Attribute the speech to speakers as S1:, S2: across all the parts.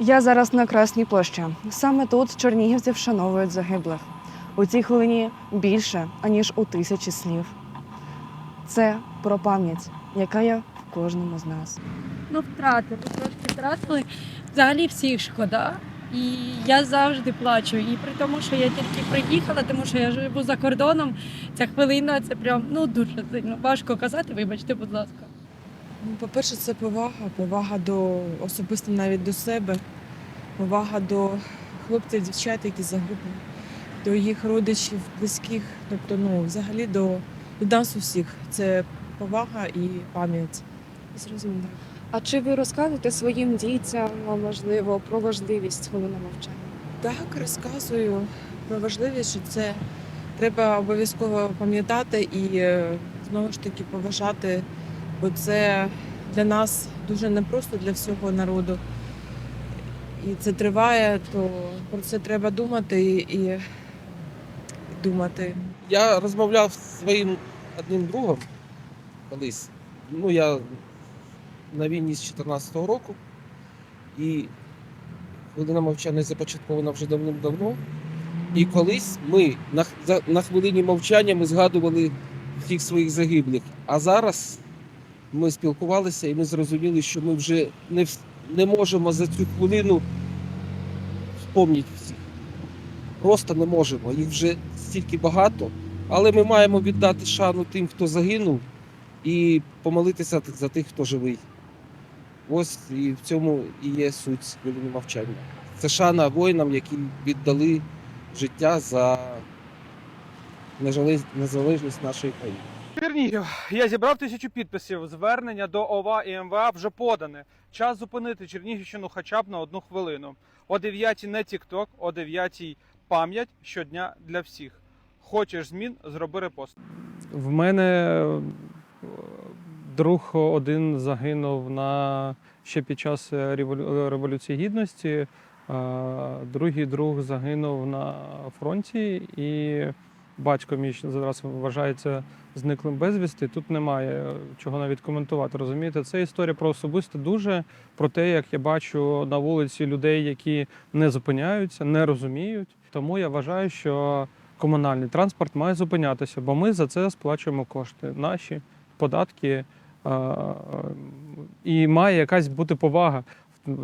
S1: Я зараз на Красній площі. Саме тут чернігівці вшановують загиблих. У цій хвилині більше, аніж у тисячі слів. Це про пам'ять, яка є в кожному з нас.
S2: Ну, втратили, трошки втратили. Взагалі всіх шкода. І я завжди плачу. І при тому, що я тільки приїхала, тому що я живу за кордоном, ця хвилина це прям ну дуже сильно. Важко казати, вибачте, будь ласка.
S3: Ну, По-перше, це повага, повага до особисто навіть до себе, повага до хлопців, дівчат, які загиблі, до їх родичів, близьких, тобто, ну, взагалі до, до нас усіх. Це повага і пам'ять. Зрозуміло.
S4: А чи ви розказуєте своїм дітям, можливо, про важливість хвилини мовчання?
S3: Так, розказую про важливість, що це треба обов'язково пам'ятати і е, знову ж таки поважати, бо це для нас дуже непросто для всього народу. І це триває, то про це треба думати і, і думати.
S5: Я розмовляв зі своїм одним другом колись. Ну, я на війні з 14-го року. І хвилина мовчання започаткована вже давним-давно. І колись ми на, на хвилині мовчання ми згадували всіх своїх загиблих. А зараз ми спілкувалися і ми зрозуміли, що ми вже не, не можемо за цю хвилину вспомнити всіх. Просто не можемо. Їх вже стільки багато. Але ми маємо віддати шану тим, хто загинув, і помолитися за тих, хто живий. Ось і в цьому і є суть хвилини мовчання. Це шана воїнам, які віддали життя за незалежність нашої країни.
S6: Чернігів. Я зібрав тисячу підписів. Звернення до ОВА і МВА вже подане. Час зупинити Чернігівщину хоча б на одну хвилину. О 9 не TikTok, о 9 пам'ять щодня для всіх. Хочеш змін, зроби репост. В мене е, друг один загинув на ще під час револю- революції гідності. Другий друг загинув на фронті, і батько мій зараз вважається зниклим безвісти. Тут немає чого навіть коментувати. Розумієте, це історія про особисте дуже про те, як я бачу на вулиці людей, які не зупиняються, не розуміють. Тому я вважаю, що комунальний транспорт має зупинятися, бо ми за це сплачуємо кошти, наші податки. І має якась бути повага,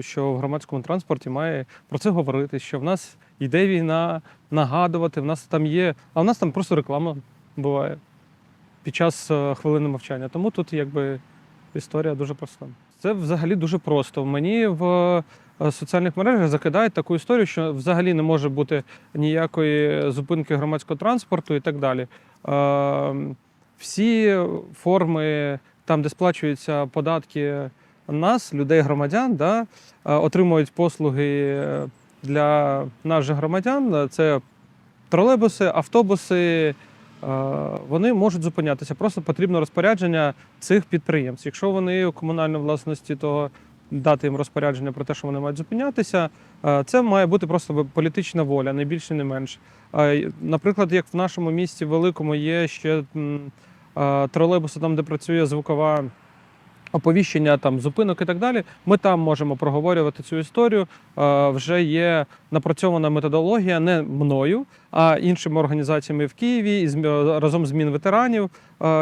S6: що в громадському транспорті має про це говорити, що в нас йде війна, нагадувати, в нас там є, а в нас там просто реклама буває під час е, хвилини мовчання. Тому тут якби історія дуже проста. Це взагалі дуже просто. Мені в е, соціальних мережах закидають таку історію, що взагалі не може бути ніякої зупинки громадського транспорту і так далі. Е, Всі форми, там, де сплачуються податки нас, людей, громадян, да, е, отримують послуги е, для наших громадян. Це тролейбуси, автобуси. е, Вони можуть зупинятися. Просто потрібно розпорядження цих підприємств. Якщо вони у комунальній власності, то дати їм розпорядження про те, що вони мають зупинятися. Це має бути просто політична воля, не більше, не менше. Е, Наприклад, як в нашому місті великому є ще тролейбуси, там, де працює звукова оповіщення там зупинок і так далі. Ми там можемо проговорювати цю історію. Вже є напрацьована методологія не мною, а іншими організаціями в Києві і разом з Мінветеранів.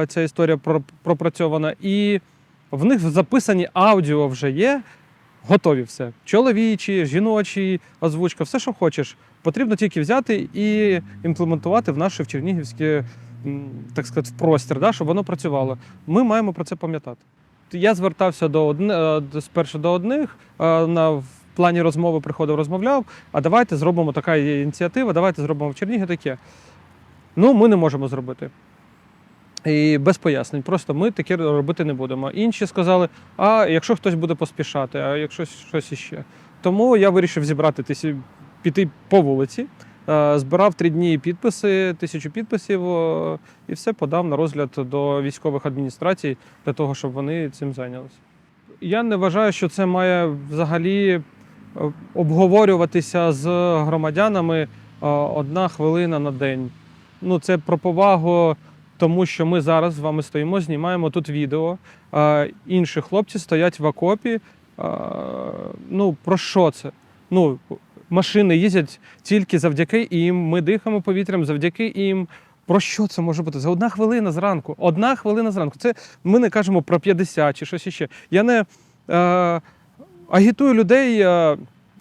S6: Ця історія пропрацьована. І в них записані аудіо вже є. Готові все. Чоловічі, жіночі, озвучка, все, що хочеш. Потрібно тільки взяти і імплементувати в наше в Чернігівське, так сказати, простір, да, щоб воно працювало. Ми маємо про це пам'ятати. Я звертався до одне, спершу до одних, е, на в плані розмови приходив, розмовляв. А давайте зробимо така ініціатива, давайте зробимо в Чернігі таке. Ну, ми не можемо зробити. І без пояснень. Просто ми таке робити не будемо. Інші сказали: а якщо хтось буде поспішати, а якщо щось іще. Тому я вирішив зібрати піти по вулиці, збирав три дні підписи, тисячу підписів, е, і все подав на розгляд до військових адміністрацій для того, щоб вони цим зайнялися. Я не вважаю, що це має взагалі е, обговорюватися з громадянами е, одна хвилина на день. Ну, це про повагу, тому що ми зараз з вами стоїмо, знімаємо тут відео. Е, Інші хлопці стоять в окопі ну, про що це? Ну, машини їздять тільки завдяки їм. Ми дихаємо повітрям завдяки їм. Про що це може бути? За одна хвилина зранку. Одна хвилина зранку. Це ми не кажемо про 50 чи щось іще. Я не е, агітую людей е,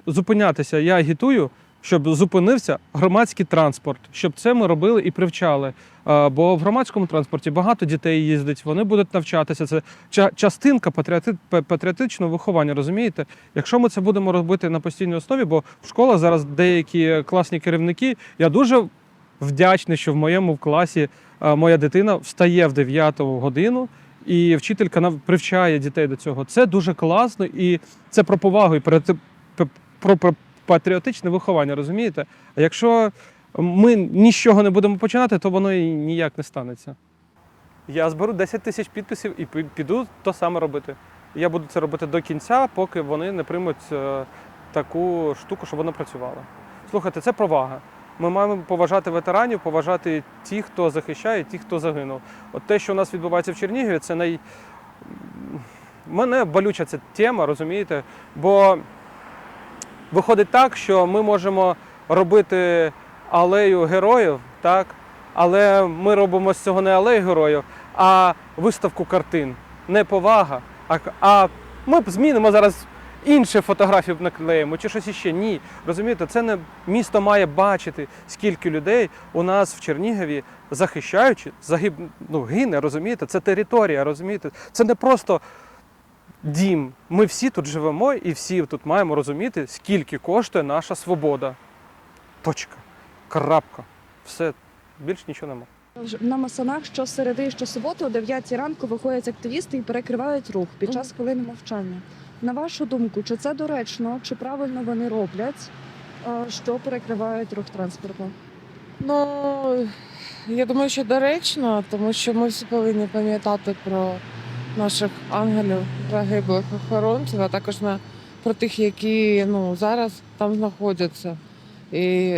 S6: зупинятися. Я агітую, щоб зупинився громадський транспорт, щоб це ми робили і привчали. Бо в громадському транспорті багато дітей їздить, вони будуть навчатися. Це ча- частинка патріотичного виховання, розумієте? Якщо ми це будемо робити на постійній основі, бо в школах зараз деякі класні керівники, я дуже вдячний, що в моєму класі моя дитина встає в 9 годину. І вчителька привчає дітей до цього. Це дуже класно, і це про повагу і про, про, про патріотичне виховання, розумієте? А якщо ми нічого не будемо починати, то воно і ніяк не станеться. Я зберу 10 тисяч підписів і піду то саме робити. Я буду це робити до кінця, поки вони не приймуть е, таку штуку, щоб вона працювала. Слухайте, це повага. Ми маємо поважати ветеранів, поважати тих, хто захищає, тих, хто загинув. От те, що у нас відбувається в Чернігові, це най... мене болюча ця тема, розумієте? Бо виходить так, що ми можемо робити алею героїв, так? але ми робимо з цього не алею героїв, а виставку картин. Не повага. А, а ми змінимо зараз інші фотографії наклеїмо чи щось іще. Ні. Розумієте, це не місто має бачити, скільки людей у нас в Чернігові захищаючи, загиб, ну, гине, розумієте? Це територія, розумієте? Це не просто дім. Ми всі тут живемо і всі тут маємо розуміти, скільки коштує наша свобода. Точка. Крапка. Все. Більш нічого нема.
S1: На масанах щосереди і щосуботи о 9 ранку виходять активісти і перекривають рух під час хвилини мовчання. На вашу думку, чи це доречно, чи правильно вони роблять, е, що перекривають рух транспорту?
S3: Ну, я думаю, що доречно, тому що ми всі повинні пам'ятати про наших ангелів, загиблих охоронців, а також на, про тих, які ну, зараз там знаходяться. І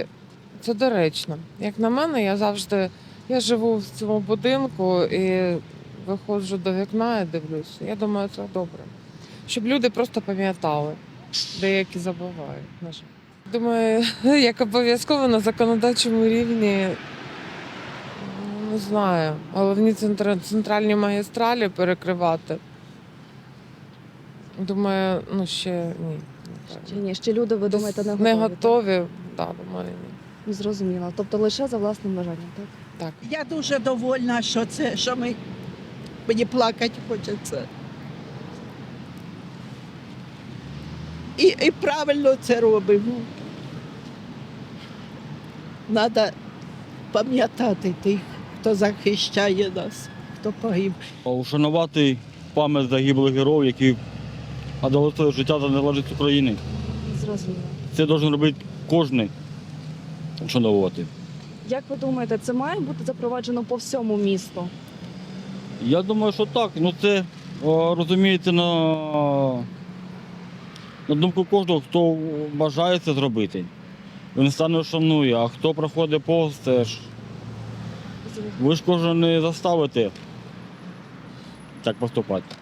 S3: це доречно. Як на мене, я завжди я живу в цьому будинку і виходжу до вікна і дивлюся. Я думаю, це добре. Щоб люди просто пам'ятали, деякі забувають. Думаю, як обов'язково на законодавчому рівні, не знаю, головні центральні магістралі перекривати. Думаю, ну ще ні.
S1: Чи ні? Ще люди, ви думаєте, не готові?
S3: не
S1: так?
S3: готові, так, думаю, ні.
S1: Зрозуміло. Тобто лише за власним бажанням, так?
S3: Так.
S7: Я дуже довольна, що це, що ми мені плакати хочеться. І, і правильно це робимо. Треба пам'ятати тих, хто захищає нас, хто погиб.
S8: Ушанувати пам'ять загиблих героїв, які отдали своє життя за незалежність України.
S1: Зрозуміло.
S8: Це має робити кожен вшановувати.
S1: Як ви думаєте, це має бути запроваджено по всьому місту?
S8: Я думаю, що так. Ну це розумієте на, на думку кожного, хто бажає це зробити. Він стане шанує, а хто проходить повз теж. Ви ж кожен не заставите так поступати.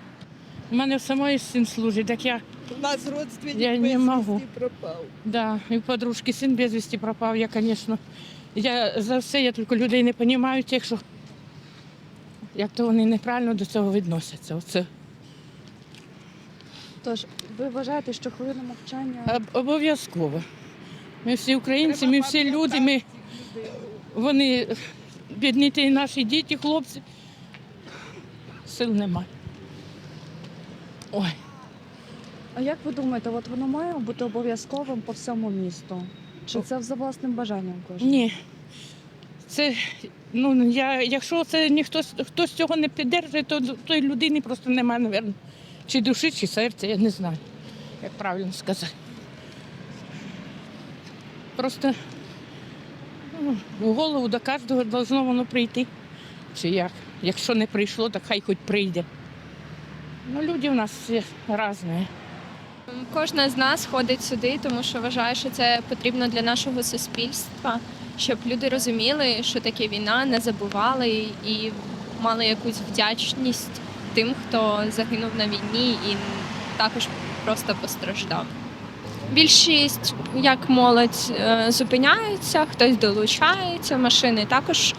S9: У мене в самої син служить, так я,
S7: У нас родственник
S9: Я не
S7: безвісти
S9: можу.
S7: пропав.
S9: да, і в подружки син безвісті пропав, я, звісно. Я за все, я тільки людей не розумію, тих, що як то вони неправильно до цього відносяться. Оце.
S1: Тож, ви вважаєте, що хвилина мовчання
S9: Об- Обов'язково. Ми всі українці, ми всі люди, ми, вони бідні ті наші діти, хлопці. Сил немає. Ой.
S1: А як ви думаєте, от воно має бути обов'язковим по всьому місту? Чи це за власним бажанням кожен?
S9: Ні. Це, ну, я, якщо це ніхто хтось цього не підтримує, то той людини просто немає, мабуть, чи душі, чи серця, я не знаю, як правильно сказати. Просто ну, в голову до кожного должно воно прийти. Чи як? Якщо не прийшло, так хай хоч прийде. Ну, люди в нас всі різні.
S10: Кожна з нас ходить сюди, тому що вважає, що це потрібно для нашого суспільства, щоб люди розуміли, що таке війна, не забували і мали якусь вдячність тим, хто загинув на війні, і також просто постраждав. Більшість, як молодь, е, зупиняються, хтось долучається, машини також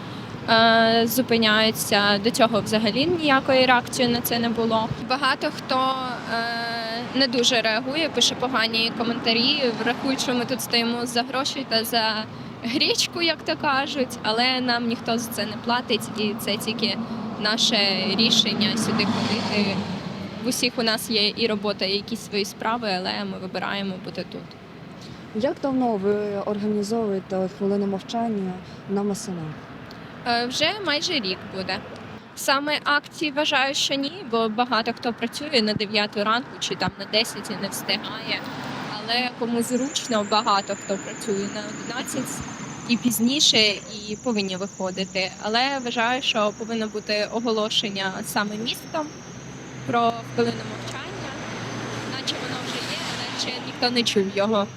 S10: е, зупиняються. До цього взагалі ніякої реакції на це не було. Багато хто е, не дуже реагує, пише погані коментарі, врахують, що ми тут стоїмо за гроші та за грічку, як то кажуть, але нам ніхто за це не платить, і це тільки наше рішення сюди ходити. В усіх у нас є і робота, і якісь свої справи, але ми вибираємо бути тут.
S1: Як давно ви організовуєте хвилину мовчання на Масинах?
S10: Е, Вже майже рік буде. Саме акції вважаю, що ні, бо багато хто працює на 9 ранку чи там на 10 і не встигає. Але кому зручно, багато хто працює на 11 і пізніше, і повинні виходити. Але вважаю, що повинно бути оголошення саме містом про хвилину мовчання, наче воно вже є, ще ніхто не чув його.